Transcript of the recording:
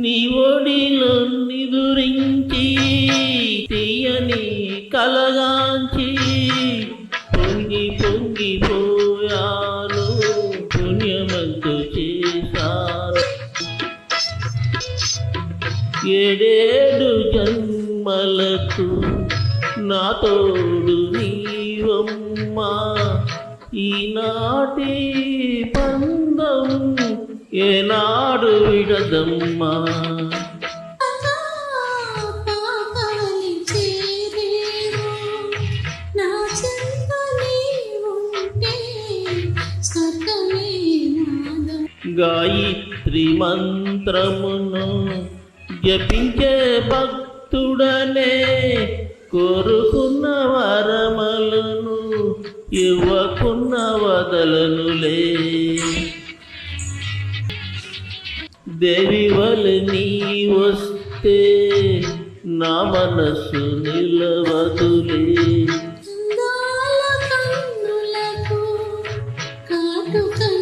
నీ ఒడిలో నిదురించి తీయని కలగాంచి పొంగి పొంగిపోయాను పుణ్యమంతు చేశారు. ఏడేడు జన్మలకు నా తోడు నీవమ్మా. ఈనాటి పందం ఏనాడు విడదమ్మా. గాయత్రి మంత్రమును జపించే భక్తుడనే కోరుకున్న వరమలను ఇవ్వకున్న వదలనులే. వెలివల నీ వస్తే నా మనసు నిలవదులే. కాదు